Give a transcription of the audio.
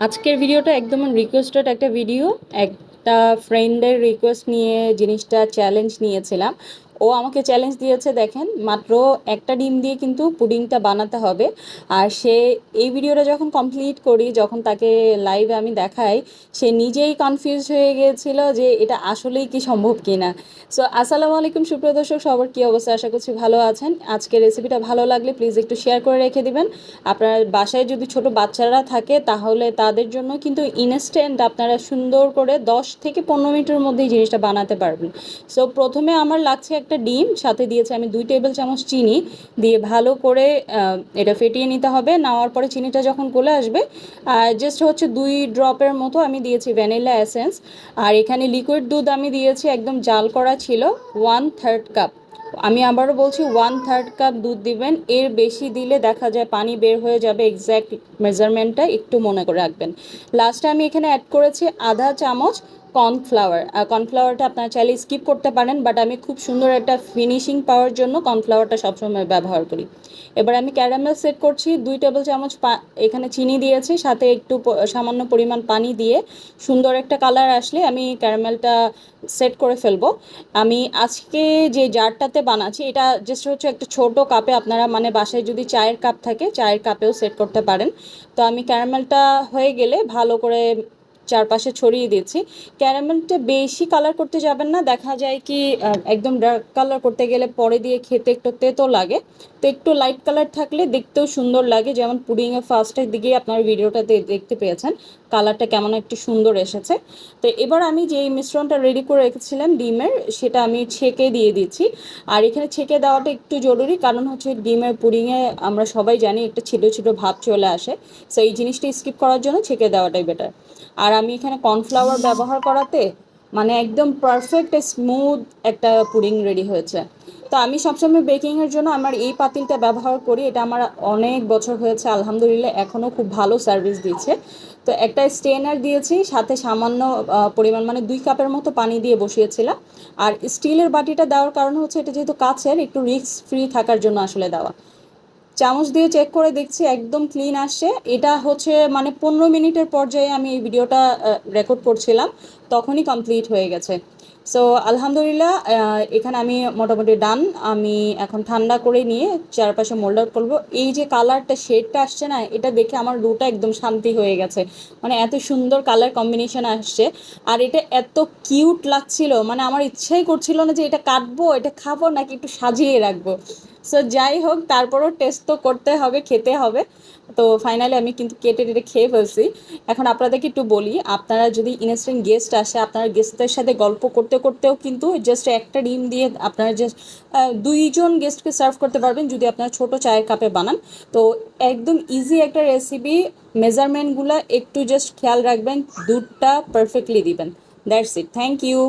আজকের ভিডিওটা একদম রিকোয়েস্টেড একটা ভিডিও একটা ফ্রেন্ডের রিকোয়েস্ট নিয়ে জিনিসটা চ্যালেঞ্জ নিয়েছিলাম। ও আমাকে চ্যালেঞ্জ দিয়েছে, দেখেন, মাত্র একটা ডিম দিয়ে কিন্তু পুডিংটা বানাতে হবে। আর সে এই ভিডিওটা যখন কমপ্লিট করি, যখন তাকে লাইভে আমি দেখাই, সে নিজেই কনফিউজ হয়ে গিয়েছিল যে এটা আসলেই কি সম্ভব কি না সো আসসালামু আলাইকুম সুপ্রিয় দর্শক, সবার কী অবস্থা? আশা করছি ভালো আছেন। আজকে রেসিপিটা ভালো লাগলে প্লিজ একটু শেয়ার করে রেখে দিবেন। আপনার বাসায় যদি ছোট বাচ্চারা থাকে, তাহলে তাদের জন্য কিন্তু ইনস্ট্যান্ট আপনারা সুন্দর করে দশ থেকে পনেরো মিনিটের মধ্যেই জিনিসটা বানাতে পারবেন। সো প্রথমে আমার লাগছে একটা ডিম, সাথে দিয়েছি আমি দুই টেবিল চামচ চিনি, দিয়ে ভালো করে এটা ফেটিয়ে নিতে হবে। নেওয়ার পরে চিনিটা যখন গলে আসবে জাস্ট হচ্ছে দুই ড্রপের মতো আমি দিয়েছি ভ্যানিলা এসেন্স। আর এখানে লিকুইড দুধ আমি দিয়েছি, একদম জাল করা ছিল ওয়ান থার্ড কাপ আমি আবারও বলছি ওয়ান থার্ড কাপ দুধ দিবেন, এর বেশি দিলে দেখা যায় পানি বের হয়ে যাবে এক্স্যাক্ট মেজারমেন্টটা একটু মনে করে রাখবেন। লাস্টে আমি এখানে অ্যাড করেছি আধা চামচ কর্নফ্লাওয়ার। কর্নফ্লাওয়ারটা আপনারা চাইলে স্কিপ করতে পারেন, বাট আমি খুব সুন্দর একটা ফিনিশিং পাওয়ার জন্য কর্নফ্লাওয়ারটা সবসময় ব্যবহার করি। এবার আমি ক্যারামেল সেট করছি, দুই টেবিল চামচ এখানে চিনি দিয়েছি, সাথে একটু সামান্য পরিমাণ পানি দিয়ে সুন্দর একটা কালার আসলে আমি ক্যারামেলটা সেট করে ফেলব। আমি আজকে যে জারটাতে বানাচ্ছি, এটা জাস্ট হচ্ছে একটা ছোট কাপে আপনারা মানে বাসায় যদি চায়ের কাপ থাকে, চায়ের কাপেও সেট করতে পারেন। তো আমি ক্যারামেলটা হয়ে গেলে ভালো করে চারপাশে ছড়িয়ে দিয়েছি। ক্যারামেলটা বেশি কালার করতে যাবেন না। দেখা যায় কি একদম ডার্ক কালার করতে গেলে পরে দিয়ে খেতে একটু তেতো লাগে। তো একটু লাইট কালার থাকলে দেখতেও সুন্দর লাগে। যেমন পুডিংয়ে ফার্স্টের দিকে আপনার ভিডিওটাতে দেখতে পেয়েছেন। কালারটা কেমন একটু সুন্দর এসেছে। তো এবার আমি যে মিশ্রণটা রেডি করে রেখেছিলাম ডিমের, সেটা আমি ছেঁকে দিয়ে দিচ্ছি। আর এখানে ছেঁকে দেওয়াটা একটু জরুরি, কারণ হচ্ছে ডিমের পুডিংয়ে আমরা সবাই জানি একটা ছিটো ছিটো ভাব চলে আসে। সো এই জিনিসটা স্কিপ করার জন্য ছেঁকে দেওয়াটাই বেটার আর আমি এখানে কর্নফ্লাওয়ার ব্যবহার করাতে মানে একদম পারফেক্ট স্মুথ একটা পুডিং রেডি হয়েছে। তো আমি সবসময় বেকিংয়ের জন্য আমার এই পাতিলটা ব্যবহার করি, এটা আমার অনেক বছর হয়েছে, আলহামদুলিল্লাহ এখনও খুব ভালো সার্ভিস দিচ্ছে। তো একটা স্টেনার দিয়েছি, সাথে সামান্য পরিমাণ মানে দুই কাপের মতো পানি দিয়ে বসিয়েছিলাম। আর স্টিলের বাটিটা দেওয়ার কারণ হচ্ছে এটা যেহেতু কাছের একটু রিস্ক ফ্রি থাকার জন্য আসলে দেওয়া। চামচ দিয়ে চেক করে দেখছি, একদম ক্লিন আসছে। এটা হচ্ছে মানে পনেরো মিনিটের পর্যায়ে আমি এই ভিডিওটা রেকর্ড করছিলাম, তখনই কমপ্লিট হয়ে গেছে। সো আলহামদুলিল্লাহ এখানে আমি মোটামুটি ডান আমি এখন ঠান্ডা করে নিয়ে চারপাশে মোল্ড আউট করব। এই যে কালারটা শেডটা আসছে না, এটা দেখে আমার রুটা একদম শান্তি হয়ে গেছে। মানে এত সুন্দর কালার কম্বিনেশন আসছে। আর এটা এত কিউট লাগছিল মানে আমার ইচ্ছাই করছিল না যে এটা কাটবো, এটা খাব, নাকি একটু সাজিয়ে রাখব। সো যাই হোক, তারপরও টেস্ট তো করতে হবে, খেতে হবে। তো ফাইনালি আমি কিন্তু কেটে টেটে খেয়ে ফেলছি। এখন আপনাদেরকে একটু বলি, আপনারা যদি ইনস্ট্যান্ট গেস্ট আসে, আপনারা গেস্টদের সাথে গল্প করতে করতেও কিন্তু জাস্ট একটা ডিম দিয়ে আপনারা জাস্ট দুইজন গেস্টকে সার্ভ করতে পারবেন যদি আপনারা ছোট চায়ের কাপে বানান। তো একদম ইজি একটা রেসিপি মেজারমেন্টগুলো একটু জাস্ট খেয়াল রাখবেন, দুধটা পারফেক্টলি দিবেন। That's it thank you